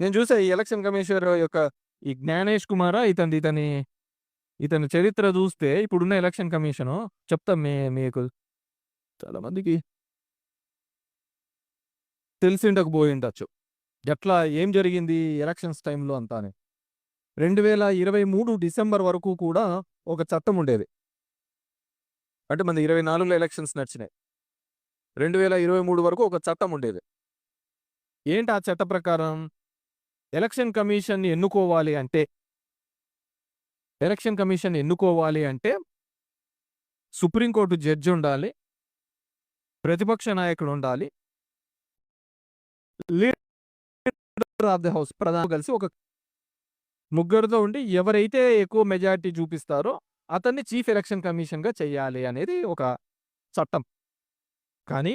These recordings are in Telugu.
నేను చూసా ఈ ఎలక్షన్ కమిషనర్ యొక్క ఈ జ్ఞానేష్ కుమారా ఇతని ఇతని ఇతని చరిత్ర చూస్తే ఇప్పుడున్న ఎలక్షన్ కమిషను చెప్తాం మీ మీకు చాలా మందికి తెలిసిండకు పోయి ఉండొచ్చు ఎట్లా ఏం జరిగింది ఎలక్షన్స్ టైంలో అంతా అని రెండు వేల ఇరవై మూడు డిసెంబర్ వరకు కూడా ఒక చట్టం ఉండేది. అంటే మన ఇరవై నాలుగులో ఎలక్షన్స్ నడిచినాయి. రెండు వేల ఇరవై మూడు వరకు ఒక చట్టం ఉండేది. ఏంటి ఆ చట్ట ప్రకారం? ఎలక్షన్ కమిషన్ ఎన్నుకోవాలి అంటే ఎలక్షన్ కమిషన్ ఎన్నుకోవాలి అంటే సుప్రీంకోర్టు జడ్జి ఉండాలి ప్రతిపక్ష నాయకుడు ఉండాలి లీడర్ ఆఫ్ ది హౌస్ ప్రధాన కలిసి ఒక ముగ్గురుతో ఉండి ఎవరైతే ఎక్కువ మెజారిటీ చూపిస్తారో అతన్ని చీఫ్ ఎలక్షన్ కమిషన్గా చేయాలి అనేది ఒక చట్టం. కానీ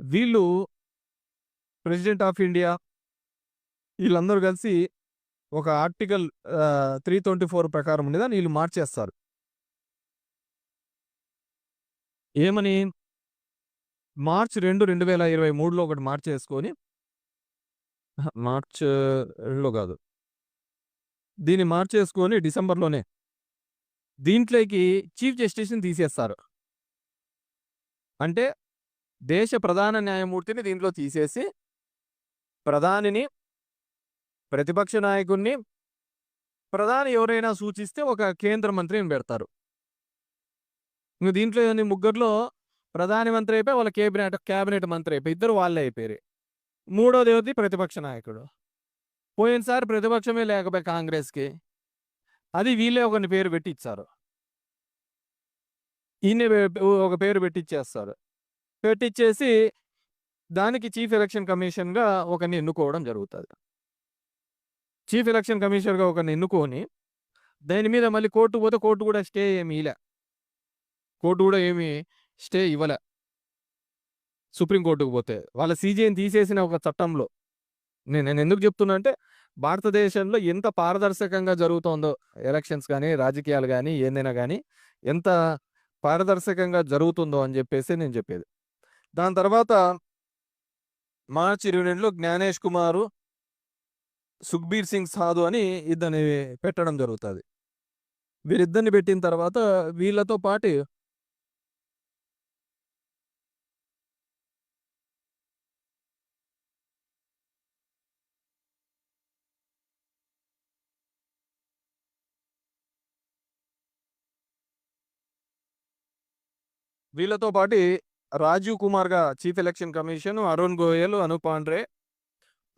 వీళ్ళు ప్రెసిడెంట్ ఆఫ్ ఇండియా వీళ్ళందరూ కలిసి ఒక ఆర్టికల్ త్రీ ట్వంటీ ఫోర్ ప్రకారం ఉండేదాన్ని వీళ్ళు మార్చేస్తారు. ఏమని? మార్చ్ రెండు రెండు వేల ఇరవై మూడులో ఒకటి మార్చేసుకొని మార్చ్లో కాదు. దీన్ని మార్చేసుకొని డిసెంబర్లోనే దీంట్లోకి చీఫ్ జస్టిస్ని తీసేస్తారు. అంటే దేశ ప్రధాన న్యాయమూర్తిని దీంట్లో తీసేసి ప్రధానిని ప్రతిపక్ష నాయకుడిని ప్రధాని ఎవరైనా సూచిస్తే ఒక కేంద్ర మంత్రిని పెడతారు. ఇంకా దీంట్లో ఈ ముగ్గురులో ప్రధాని మంత్రి అయిపోయి వాళ్ళ కేబినెట్ క్యాబినెట్ మంత్రి అయిపోయి ఇద్దరు వాళ్ళే అయిపోయారు. మూడోది ఎవరిది? ప్రతిపక్ష నాయకుడు. పోయినసారి ప్రతిపక్షమే లేకపోయి కాంగ్రెస్కి అది వీళ్ళే ఒకని పేరు పెట్టి ఈయన ఒక పేరు పెట్టిచ్చేస్తారు. పెట్టిచ్చేసి దానికి చీఫ్ ఎలక్షన్ కమిషన్గా ఒకరిని ఎన్నుకోవడం జరుగుతుంది. చీఫ్ ఎలక్షన్ కమిషనర్గా ఒకరిని ఎన్నుకొని దాని మీద మళ్ళీ కోర్టు పోతే కోర్టు కూడా స్టే ఏమి ఇలా కోర్టు కూడా ఏమి స్టే ఇవ్వలే. సుప్రీంకోర్టుకు పోతే వాళ్ళ సీజీని తీసేసిన ఒక చట్టంలో నేను నేను ఎందుకు చెప్తున్నా అంటే భారతదేశంలో ఎంత పారదర్శకంగా జరుగుతోందో ఎలక్షన్స్ కానీ రాజకీయాలు కానీ ఏదైనా కానీ ఎంత పారదర్శకంగా జరుగుతుందో అని చెప్పేసి నేను చెప్పేది. దాని తర్వాత మార్చి ఇరవై రెండులో జ్ఞానేష్ కుమారు సుఖ్బీర్ సింగ్ సాధు అని ఇద్దరిని పెట్టడం జరుగుతుంది. వీరిద్దరిని పెట్టిన తర్వాత వీళ్ళతో పాటు వీళ్ళతో పాటు Rajiv కుమార్గా chief election commission Arun Goyal Anup పాండ్రే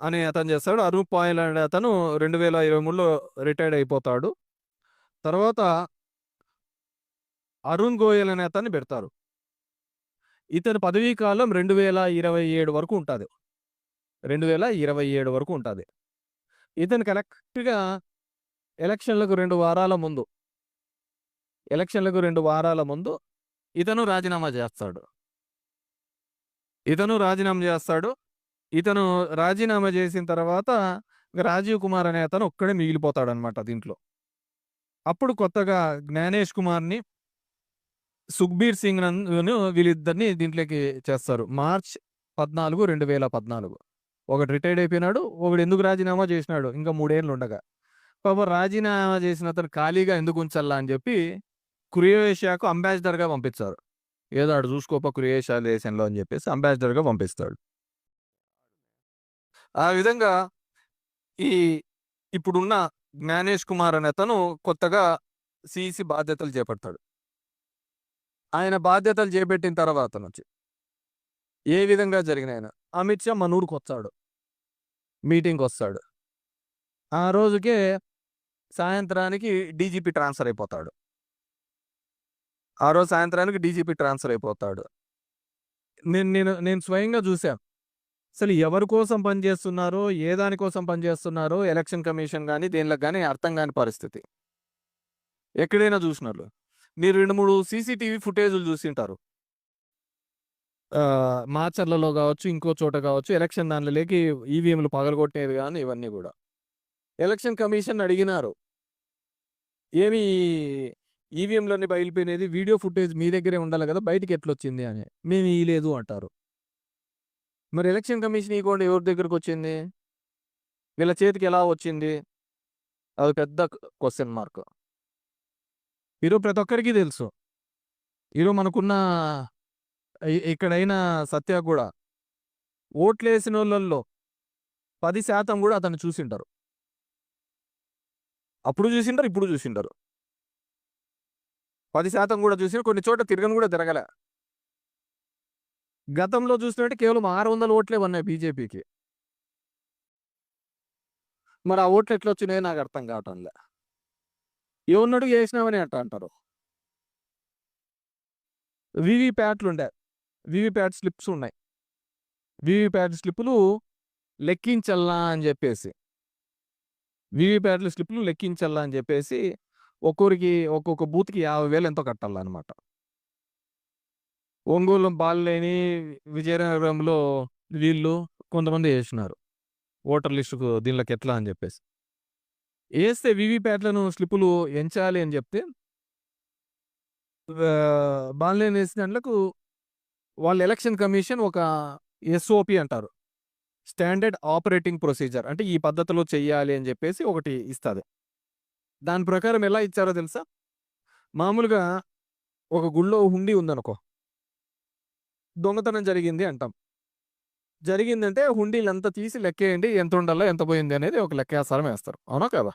అని అతను చేస్తాడు. అరూప్ పాయల్ అనే అతను రెండు వేల ఇరవై మూడులో రిటైర్డ్ అయిపోతాడు. తర్వాత అరుణ్ గోయల్ అనే అతన్ని పెడతారు. ఇతని పదవీ కాలం రెండు వేల ఇరవై ఏడు వరకు ఉంటుంది. రెండు వేల ఇరవై ఏడు వరకు ఉంటుంది. ఇతను కరెక్ట్గా ఎలక్షన్లకు రెండు వారాల ముందు ఎలక్షన్లకు రెండు వారాల ముందు ఇతను రాజీనామా చేస్తాడు. ఇతను రాజీనామా చేస్తాడు. ఇతను రాజీనామా చేసిన తర్వాత రాజీవ్ కుమార్ అనే అతను ఒక్కడే మిగిలిపోతాడు అనమాట దీంట్లో. అప్పుడు కొత్తగా జ్ఞానేష్ కుమార్ని సుఖ్బీర్ సింగ్ను వీళ్ళిద్దరిని దీంట్లోకి చేస్తారు. మార్చ్ పద్నాలుగు రెండు వేల పద్నాలుగు. ఒకటి రిటైర్డ్ అయిపోయినాడు ఒకడు ఎందుకు రాజీనామా చేసినాడు ఇంకా మూడేళ్ళు ఉండగా. పాప రాజీనామా చేసిన అతను ఖాళీగా ఎందుకు ఉంచాలా అని చెప్పి క్రొయేషియాకు అంబాసిడర్గా పంపించారు ఏదో ఆడు చూసుకోప క్రొయేషియా దేశంలో అని చెప్పేసి అంబాసిడర్గా పంపిస్తాడు. ఆ విధంగా ఈ ఇప్పుడున్న జ్ఞానేష్ కుమార్ అనే అతను కొత్తగా సిఇసి బాధ్యతలు చేపడతాడు. ఆయన బాధ్యతలు చేపట్టిన తర్వాత నుంచి ఏ విధంగా జరిగినాయన? అమిత్ షా మన ఊరికి వస్తాడు మీటింగ్కి వస్తాడు. ఆ రోజుకే సాయంత్రానికి డీజీపీ ట్రాన్స్ఫర్ అయిపోతాడు. ఆ రోజు సాయంత్రానికి డీజీపీ ట్రాన్స్ఫర్ అయిపోతాడు. నేను నేను నేను స్వయంగా చూశాను. అసలు ఎవరి కోసం పనిచేస్తున్నారో ఏ దానికోసం పనిచేస్తున్నారో ఎలక్షన్ కమిషన్ కానీ దేనిలకు కానీ అర్థం కాని పరిస్థితి. ఎక్కడైనా చూసినారు మీరు రెండు మూడు సీసీటీవీ ఫుటేజ్లు చూసింటారు. మాచర్లలో కావచ్చు ఇంకో చోట కావచ్చు ఎలక్షన్ దానిలోకి ఈవీఎంలు పగలగొట్టేది కానీ ఇవన్నీ కూడా. ఎలక్షన్ కమిషన్ అడిగినారు. ఏమి ఈవీఎంలన్నీ బయలుపోయినది వీడియో ఫుటేజ్ మీ దగ్గరే ఉండాలి కదా బయటికి ఎట్లొచ్చింది అని. మేము ఇయలేదు అంటారు. మరి ఎలక్షన్ కమిషన్ ఇవ్వకుండా ఎవరి దగ్గరకు వచ్చింది? వీళ్ళ చేతికి ఎలా వచ్చింది? అది పెద్ద క్వశ్చన్ మార్క్. ఈరోజు ప్రతి ఒక్కరికి తెలుసు. ఈరోజు మనకున్న ఇ- ఇక్కడైన సత్య కూడా ఓట్లు వేసిన వాళ్ళల్లో పది శాతం కూడా అతను చూసింటారు అప్పుడు చూసింటారు ఇప్పుడు చూసింటారు పది శాతం కూడా చూసిన కొన్ని చోట్ల తిరగను కూడా తిరగలే. గతంలో చూసినట్టు కేవలం ఆరు వందల ఓట్లే ఉన్నాయి బీజేపీకి. మరి ఆ ఓట్లు ఎట్లా వచ్చినాయో నాకు అర్థం కావటంలే. ఏమన్నాడు వేసినామని అంట అంటారు. వివిప్యాట్లు ఉండే వివిప్యాట్ స్లిప్స్ ఉన్నాయి. వివిప్యాట్ స్లిప్పులు లెక్కించల్లా అని చెప్పేసి. వివిప్యాట్ల స్లిప్లు లెక్కించల్లా అని చెప్పేసి ఒక్కొరికి ఒక్కొక్క బూత్కి యాభై వేలు ఎంతో కట్టాలన్నమాట. ఒంగోలు బాలలేని విజయనగరంలో వీళ్ళు కొంతమంది వేసినారు. ఓటర్ లిస్టుకు దీనిలోకి ఎట్లా అని చెప్పేసి. వేస్తే వివిప్యాట్లను స్లిప్పులు ఎంచాలి అని చెప్తే బాలలేని వేసిన దాంట్లకు వాళ్ళ ఎలక్షన్ కమిషన్ ఒక ఎస్ఓపి అంటారు. స్టాండర్డ్ ఆపరేటింగ్ ప్రొసీజర్ అంటే ఈ పద్ధతిలో చెయ్యాలి అని చెప్పేసి ఒకటి ఇస్తుంది. దాని ప్రకారం ఎలా ఇచ్చారో తెలుసా? మామూలుగా ఒక గుళ్ళో హుండీ ఉందనుకో. దొంగతనం జరిగింది అంటాం. జరిగిందంటే హుండీలంతా తీసి లెక్కేయండి ఎంత ఉండాలో ఎంత పోయింది అనేది ఒక లెక్కేసారం వేస్తారు. అవునా కదా?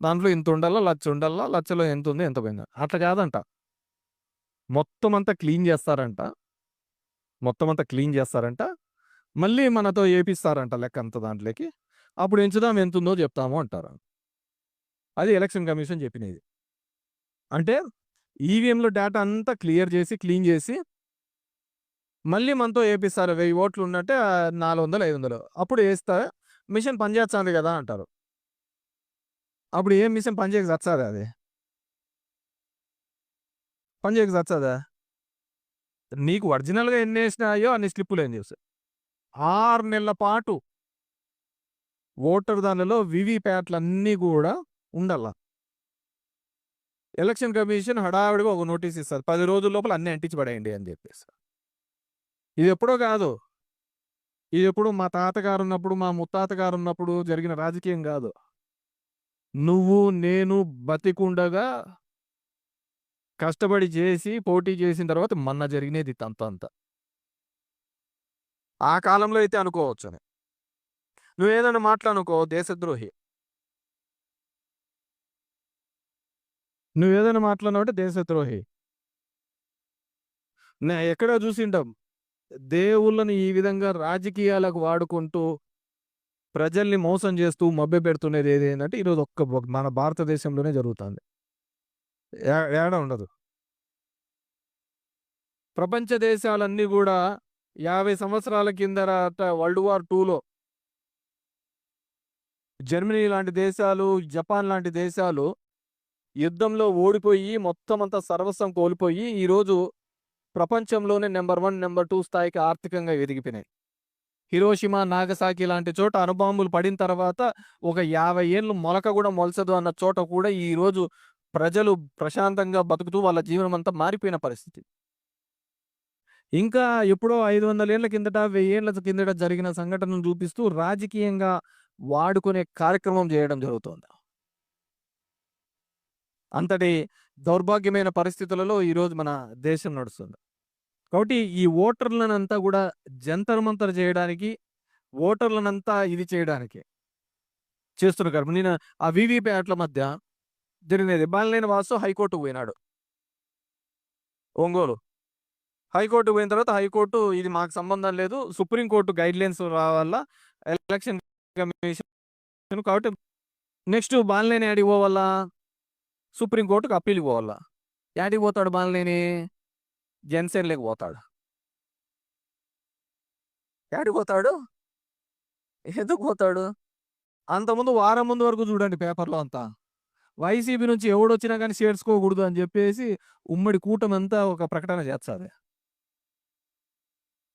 దాంట్లో ఇంత ఉండాలా లచ్చ ఉండాలా లచ్చలో ఎంత ఉంది ఎంత పోయింది? అట్లా కాదంట. మొత్తం అంతా క్లీన్ చేస్తారంట. మొత్తం అంతా క్లీన్ చేస్తారంట. మళ్ళీ మనతో ఏపిస్తారంట లెక్క అంత దాంట్లోకి. అప్పుడు ఎంచుదాం ఎంత ఉందో చెప్తాము అంటారు. అది ఎలక్షన్ కమిషన్ చెప్పినది. అంటే ఈవీఎంలో డేటా అంతా క్లియర్ చేసి క్లీన్ చేసి మళ్ళీ మనతో వేపిస్తారు వెయ్యి ఓట్లు ఉన్నట్టే నాలుగు వందలు ఐదు వందలు అప్పుడు వేస్తారు మిషన్ పనిచేస్తుంది కదా అంటారు. అప్పుడు ఏం మిషన్ పనిచేయక చచ్చాది అది? పనిచేయక చచ్చాదా? నీకు ఒరిజినల్గా ఎన్ని వేసినాయో అన్ని స్లిప్పులు ఏం చేస్తాయి? ఆరు నెలల పాటు ఓటర్ దానిలో వివిప్యాట్లు అన్నీ కూడా ఉండాల. ఎలక్షన్ కమిషన్ హడావిడిగా ఒక నోటీస్ ఇస్తారు. పది రోజుల లోపల అన్ని అంటించి పడేయండి అని చెప్పేసి. ఇది ఎప్పుడో కాదు. ఇది ఎప్పుడు మా తాతగారు ఉన్నప్పుడు మా ముత్తాతగారు ఉన్నప్పుడు జరిగిన రాజకీయం కాదు. నువ్వు నేను బతికుండగా కష్టపడి చేసి పోటీ చేసిన తర్వాత మొన్న జరిగినది అంత అంత. ఆ కాలంలో అయితే అనుకోవచ్చు అని నువ్వు ఏదైనా మాట్లాడుకో దేశద్రోహి. నువ్వు ఏదైనా మాట్లాడినావు అంటే దేశద్రోహి. నే ఎక్కడ చూసింటాం దేవుళ్ళని ఈ విధంగా రాజకీయాలకు వాడుకుంటూ ప్రజల్ని మోసం చేస్తూ మభ్య పెడుతున్నది ఏది ఏంటంటే ఈరోజు ఒక్క మన భారతదేశంలోనే జరుగుతుంది. ఏడ ఉండదు. ప్రపంచ దేశాలన్నీ కూడా యాభై సంవత్సరాల కిందట వరల్డ్ వార్ టూలో జర్మనీ లాంటి దేశాలు జపాన్ లాంటి దేశాలు యుద్ధంలో ఓడిపోయి మొత్తం అంతా సర్వస్వం కోల్పోయి ఈరోజు ప్రపంచంలోనే నెంబర్ వన్ నెంబర్ టూ స్థాయికి ఆర్థికంగా ఎదిగిపోయినాయి. హిరోషిమా నాగసాకి లాంటి చోట అణుబాంబులు పడిన తర్వాత ఒక యాభై ఏళ్ళు మొలక కూడా మొలచదు అన్న చోట కూడా ఈరోజు ప్రజలు ప్రశాంతంగా బతుకుతూ వాళ్ళ జీవనం అంతా మారిపోయిన పరిస్థితి. ఇంకా ఎప్పుడో ఐదు వందల ఏళ్ళ కిందట వెయ్యి ఏళ్ళ కిందట జరిగిన సంఘటనను చూపిస్తూ రాజకీయంగా వాడుకునే కార్యక్రమం చేయడం జరుగుతోంది. అంతటి దౌర్భాగ్యమైన పరిస్థితులలో ఈరోజు మన దేశం నడుస్తుంది. కాబట్టి ఈ ఓటర్లనంతా కూడా జంతర్ మంతర్ చేయడానికి ఓటర్లనంతా ఇది చేయడానికి చేస్తున్నారు నేను ఆ వివిప్యాట్ల మధ్య జరిగినది బాలినేని వాసు హైకోర్టుకు పోయినాడు. ఒంగోలు. హైకోర్టు పోయిన తర్వాత హైకోర్టు ఇది మాకు సంబంధం లేదు సుప్రీంకోర్టు గైడ్ లైన్స్ రావాలా ఎలక్షన్ కమిషన్ కాబట్టి నెక్స్ట్ బాలినేని యాడికి పోవాలా? సుప్రీంకోర్టుకు అప్పీల్కి పోవాలా? యాడికి పోతాడు బాలినేని? జెన్సేన్లోకి పోతాడు. ఎక్కడికి పోతాడు? ఎందుకు పోతాడు? అంతకుముందు వారం ముందు వరకు చూడండి పేపర్లో అంతా. వైసీపీ నుంచి ఎవడొచ్చినా కానీ చేర్చుకోకూడదు అని చెప్పేసి ఉమ్మడి కూటమంతా ఒక ప్రకటన చేస్తుంది.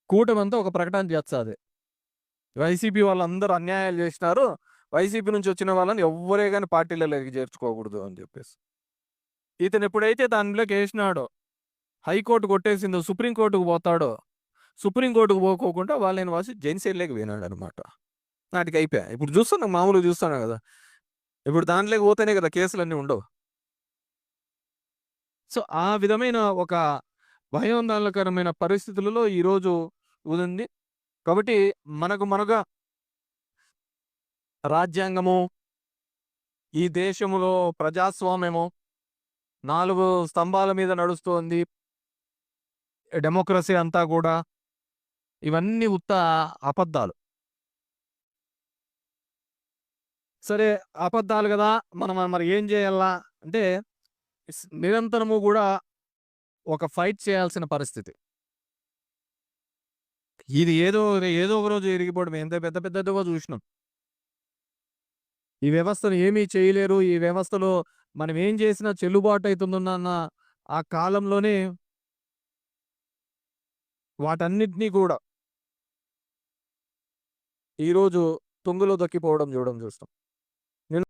కూటమంతా ఒక ప్రకటన చేస్తుంది. వైసీపీ వాళ్ళందరూ అన్యాయాలు చేసినారు. వైసీపీ నుంచి వచ్చిన వాళ్ళని ఎవ్వరే కానీ పార్టీలలోకి చేర్చుకోకూడదు అని చెప్పేసి. ఇతను ఎప్పుడైతే దానిలోకి వేసినాడో హైకోర్టు కొట్టేసిందో సుప్రీంకోర్టుకు పోతాడో సుప్రీంకోర్టుకు పోకోకుండా వాళ్ళని వాసి జైన్సేన్లోకి పోయినాడు అనమాట నాటికి అయిపోయా. ఇప్పుడు చూస్తాను మామూలుగా చూస్తాను కదా ఇప్పుడు దాంట్లోకి పోతేనే కదా కేసులన్నీ ఉండవు. సో, ఆ విధమైన ఒక భయాందోళనకరమైన పరిస్థితులలో ఈరోజు ఉంది. కాబట్టి మనకు మనగా రాజ్యాంగము ఈ దేశములో ప్రజాస్వామ్యము నాలుగు స్తంభాల మీద నడుస్తోంది. డెమోక్రసీ అంతా కూడా ఇవన్నీ ఉత్త అబద్ధాలు. సరే అబద్ధాలు కదా మనం మరి ఏం చేయాలా అంటే నిరంతరము కూడా ఒక ఫైట్ చేయాల్సిన పరిస్థితి. ఇది ఏదో ఏదో ఒక రోజు ఇరిగిపోవడం ఎంత పెద్ద పెద్దదిగా చూసినాం ఈ వ్యవస్థను ఏమీ చేయలేరు. ఈ వ్యవస్థలో మనం ఏం చేసినా చెల్లుబాటు అవుతుందన్న ఆ కాలంలోనే వాటన్నిటిని కూడా ఈరోజు తుంగులో దొక్కిపోవడం చూడడం చూస్తాం.